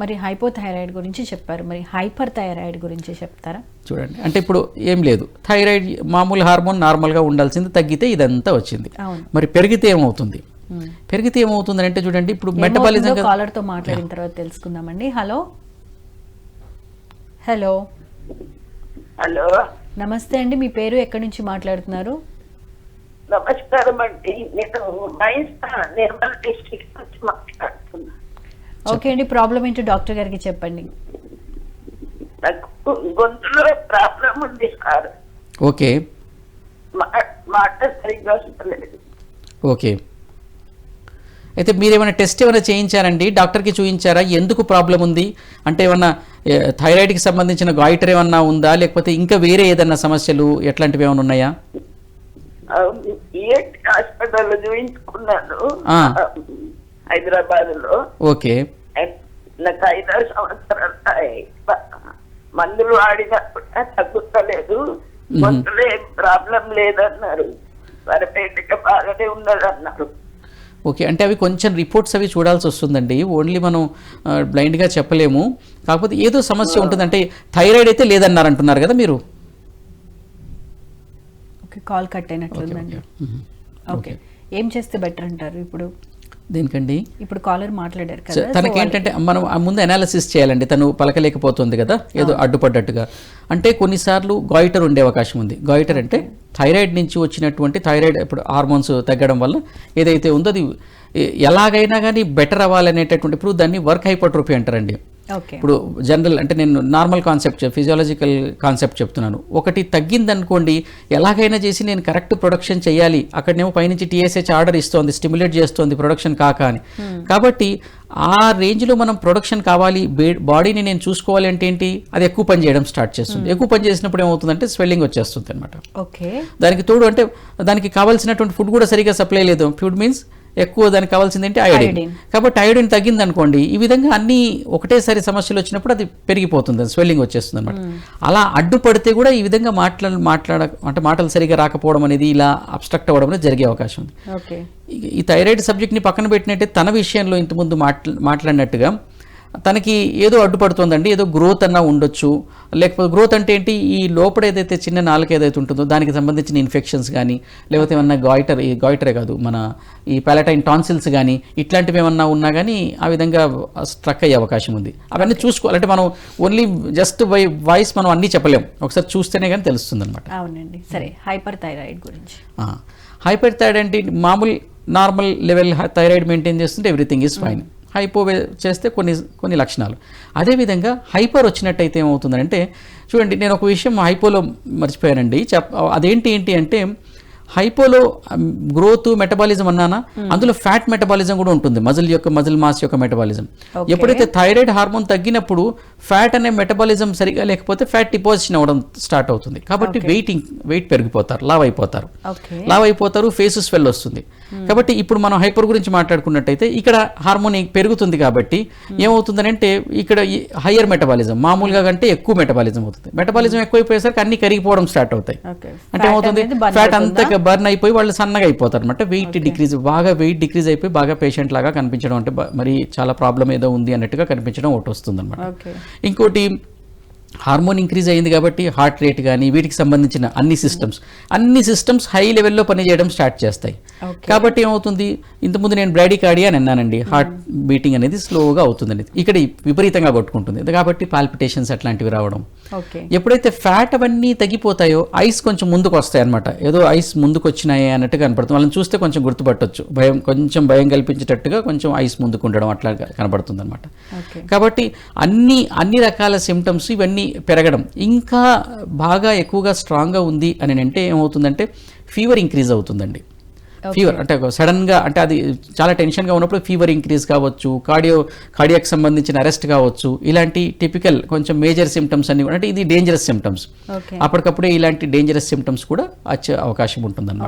మరి హైపోథైరాయిడ్ గురించి చెప్పారు. మరి హైపర్ థైరాయిడ్ గురించి చెప్తారా? చూడండి. అంటే ఇప్పుడు ఏం లేదు. థైరాయిడ్ మామూలు హార్మోన్ నార్మల్గా ఉండాల్సింది తగ్గితే ఇదంతా వచ్చింది. అవును. మరి పెరిగితే ఏమవుతుంది? పెరిగితే ఏమవుతుంది అంటే చూడండి ఇప్పుడు మెటబాలిజం కాలర్తో మాట్లాడిన తర్వాత తెలుసుకుందామండి. హలో. హలో. హలో. నమస్తే అండి. మీ పేరు ఎక్కడి నుంచి మాట్లాడుతున్నారు? నమస్కారం అండి. నేను నిర్మల్ డిస్ట్రిక్ట్ నుంచి మాట్లాడుతున్నా ఓకే అండి ప్రాబ్లం ఏంటో డాక్టర్ గారికి చెప్పండి. నాకు గొంతులో ప్రాబ్లం ఉంది సార్. ఓకే. మా- మాట సరిగ్గా వస్తలేదు ఓకే. అయితే మీరు ఏమైనా టెస్ట్ ఏమైనా చేయించారండి? డాక్టర్కి చూపించారా ఎందుకు ప్రాబ్లం ఉంది? అంటే ఏమన్నా థైరాయిడ్కి సంబంధించిన గాయిటర్ ఏమన్నా ఉందా? లేకపోతే ఇంకా వేరే ఏదన్నా సమస్యలు ఎట్లాంటివి ఏమైనా ఉన్నాయా? ఈఎట్ హాస్పిటల్ చూపించుకున్నాను. హైదరాబాద్లో ఓకే నాకు ఐదారు సంవత్సరాలు అయ్యాయి. మందులు వాడినప్పుడు తగ్గుతలేదు. గొంతులో ఏం ప్రాబ్లం లేదన్నారు. వరపేటగా బాగానే ఉన్నదన్నారు. ఓకే. అంటే అవి కొంచెం రిపోర్ట్స్ అవి చూడాల్సి వస్తుందండి. ఓన్లీ మనం బ్లైండ్గా చెప్పలేము. కాకపోతే ఏదో సమస్య ఉంటుంది అంటే థైరాయిడ్ అయితే లేదన్నారు అంటున్నారు కదా మీరు? ఓకే కాల్ కట్ అయినట్లుందండి. ఓకే ఏం చేస్తే బెటర్ అంటారు ఇప్పుడు? దేనికండి? ఇప్పుడు కాలర్ మాట్లాడారు సో కదా తనకేంటంటే మనం ఆ ముందు అనాలిసిస్ చేయాలండి. తను పలకలేకపోతుంది కదా ఏదో అడ్డుపడ్డట్టుగా. అంటే కొన్నిసార్లు గాయిటర్ ఉండే అవకాశం ఉంది. గాయిటర్ అంటే థైరాయిడ్ నుంచి వచ్చినటువంటి థైరాయిడ్ ఇప్పుడు హార్మోన్స్ తగ్గడం వల్ల ఏదైతే ఉందో అది ఎలాగైనా కానీ బెటర్ అవ్వాలనేటటువంటి ఇప్పుడు దాన్ని వర్క్ హైపోట్రోపీ అంటారండి. ఇప్పుడు జనరల్ అంటే నేను నార్మల్ కాన్సెప్ట్ ఫిజియాలజికల్ కాన్సెప్ట్ చెప్తున్నాను. ఒకటి తగ్గిందనుకోండి ఎలాగైనా చేసి నేను కరెక్ట్ ప్రొడక్షన్ చేయాలి అక్కడనేమో పైనుంచి టీఎస్హెచ్ ఆర్డర్ ఇస్తోంది స్టిమ్యులేట్ చేస్తోంది ప్రొడక్షన్ కాక అని. కాబట్టి ఆ రేంజ్లో మనం ప్రొడక్షన్ కావాలి బాడీని నేను చూసుకోవాలి అంటే ఏంటి? అది ఎక్కువ పని చేయడం స్టార్ట్ చేస్తుంది. ఎక్కువ పని చేసినప్పుడు ఏమవుతుందంటే స్వెల్లింగ్ వచ్చేస్తుంది అనమాట ఓకే. దానికి తోడు అంటే దానికి కావాల్సినటువంటి ఫుడ్ కూడా సరిగా సప్లై లేదు. ఫుడ్ మీన్స్ ఎక్కువ దానికి కావాల్సింది ఏంటి అయోడిన్. కాబట్టి అయోడిన్ తగ్గింది అనుకోండి ఈ విధంగా అన్ని ఒకటేసారి సమస్యలు వచ్చినప్పుడు అది పెరిగిపోతుంది స్వెల్లింగ్ వచ్చేస్తుంది అనమాట అలా అడ్డుపడితే కూడా ఈ విధంగా మాట్లా మాట్లాడ అంటే మాటలు సరిగా రాకపోవడం అనేది ఇలా అబ్స్ట్రక్ట్ అవ్వడం అనేది జరిగే అవకాశం ఉంది. ఈ థైరాయిడ్ సబ్జెక్ట్ని పక్కన పెట్టినట్టే తన విషయంలో ఇంతకుముందు మాట్లా మాట్లాడినట్టుగా తనకి ఏదో అడ్డుపడుతోందండి ఏదో గ్రోత్ అన్నా ఉండొచ్చు. లేకపోతే గ్రోత్ అంటే ఏంటి? ఈ లోపల ఏదైతే చిన్న నాలుక ఏదైతే ఉంటుందో దానికి సంబంధించిన ఇన్ఫెక్షన్స్ కానీ లేకపోతే ఏమన్నా గాయిటర్ ఈ గాయిటరే కాదు మన ఈ పాలటైన్ టాన్సిల్స్ కానీ ఇట్లాంటివి ఏమన్నా ఉన్నా కానీ ఆ విధంగా స్ట్రక్ అయ్యే అవకాశం ఉంది. అవన్నీ చూసుకోవాలంటే మనం ఓన్లీ జస్ట్ బై వాయిస్ మనం అన్నీ చెప్పలేం. ఒకసారి చూస్తేనే కానీ తెలుస్తుంది అనమాట అవునండి. సరే హైపర్ థైరాయిడ్ గురించి. హైపర్ థైరాయిడ్ అంటే normal normal level thyroid maintain చేస్తుంటే ఎవ్రీథింగ్ ఈజ్ ఫైన్ హైపో చేస్తే కొన్ని కొన్ని లక్షణాలు. అదేవిధంగా హైపర్ వచ్చినట్టయితే ఏమవుతుందంటే చూడండి నేను ఒక విషయం హైపోలో మర్చిపోయానండి. చెప్ అదేంటి ఏంటి అంటే హైపోలో గ్రోత్ మెటబాలిజం అన్నానా? అందులో ఫ్యాట్ మెటబాలిజం కూడా ఉంటుంది. మజిల్ యొక్క మజిల్ మాస్ యొక్క మెటబాలిజం. ఎప్పుడైతే థైరాయిడ్ హార్మోన్ తగ్గినప్పుడు ఫ్యాట్ అనే మెటబాలిజం సరిగా లేకపోతే ఫ్యాట్ డిపాజిషన్ అవ్వడం స్టార్ట్ అవుతుంది. కాబట్టి వెయిట్ వెయిట్ పెరిగిపోతారు లావ్ అయిపోతారు. లావ్ అయిపోతారు ఫేస్ స్వెల్ వస్తుంది. కాబట్టి ఇప్పుడు మనం హైపర్ గురించి మాట్లాడుకున్నట్టయితే ఇక్కడ హార్మోన్ పెరుగుతుంది కాబట్టి ఏమవుతుందంటే ఇక్కడ హయ్యర్ మెటబాలిజం మామూలుగా కంటే ఎక్కువ మెటబాలిజం అవుతుంది. మెటబాలిజం ఎక్కువైపోయేసరికి అన్ని కరిగిపోవడం స్టార్ట్ అవుతాయి. అంటే ఏమవుతుంది? ఫ్యాట్ అంతా బర్న్ అయిపోయి వాళ్ళు సన్నగా అయిపోతారు అనమాట వెయిట్ డిక్రీజ్ బాగా వెయిట్ డిక్రీజ్ అయిపోయి బాగా పేషెంట్ లాగా కనిపించడం అంటే మరి చాలా ప్రాబ్లం ఏదో ఉంది అన్నట్టుగా కనిపించడం ఒకటి వస్తుంది అనమాట ఇంకోటి హార్మోన్ ఇంక్రీజ్ అయింది కాబట్టి హార్ట్ రేట్ కానీ వీటికి సంబంధించిన అన్ని సిస్టమ్స్. అన్ని సిస్టమ్స్ హై లెవెల్లో పనిచేయడం స్టార్ట్ చేస్తాయి. కాబట్టి ఏమవుతుంది? ఇంతకుముందు నేను బ్రాడీకార్డియా అని అన్నానండి. హార్ట్ బీటింగ్ అనేది స్లోగా అవుతుంది ఇక్కడ విపరీతంగా కొట్టుకుంటుంది. కాబట్టి పాల్పిటేషన్స్ అట్లాంటివి రావడం. ఎప్పుడైతే ఫ్యాట్ అవన్నీ తగ్గిపోతాయో ఐస్ కొంచెం ముందుకు వస్తాయి అనమాట ఏదో ఐస్ ముందుకు వచ్చినాయి అన్నట్టు కనపడుతుంది. వాళ్ళని చూస్తే కొంచెం గుర్తుపట్టొచ్చు. భయం కొంచెం భయం కల్పించేటట్టుగా కొంచెం ఐస్ ముందుకు ఉండడం అట్లా కనబడుతుంది అనమాట కాబట్టి అన్ని అన్ని రకాల సిమ్టమ్స్ ఇవన్నీ పెరగడం. ఇంకా బాగా ఎక్కువగా స్ట్రాంగ్గా ఉంది అని అంటే ఏమవుతుందంటే ఫీవర్ ఇంక్రీజ్ అవుతుందండి. ఫీవర్ అంటే సడన్గా అంటే అది చాలా టెన్షన్గా ఉన్నప్పుడు ఫీవర్ ఇంక్రీజ్ కావచ్చు కార్డియో కార్డియాకి సంబంధించిన అరెస్ట్ కావచ్చు ఇలాంటి టిపికల్ కొంచెం మేజర్ సిమ్టమ్స్ అన్ని అంటే ఇది డేంజరస్ సిమ్టమ్స్ అప్పటికప్పుడే ఇలాంటి డేంజరస్ సిమ్టమ్స్ కూడా వచ్చే అవకాశం ఉంటుందన్నమాట.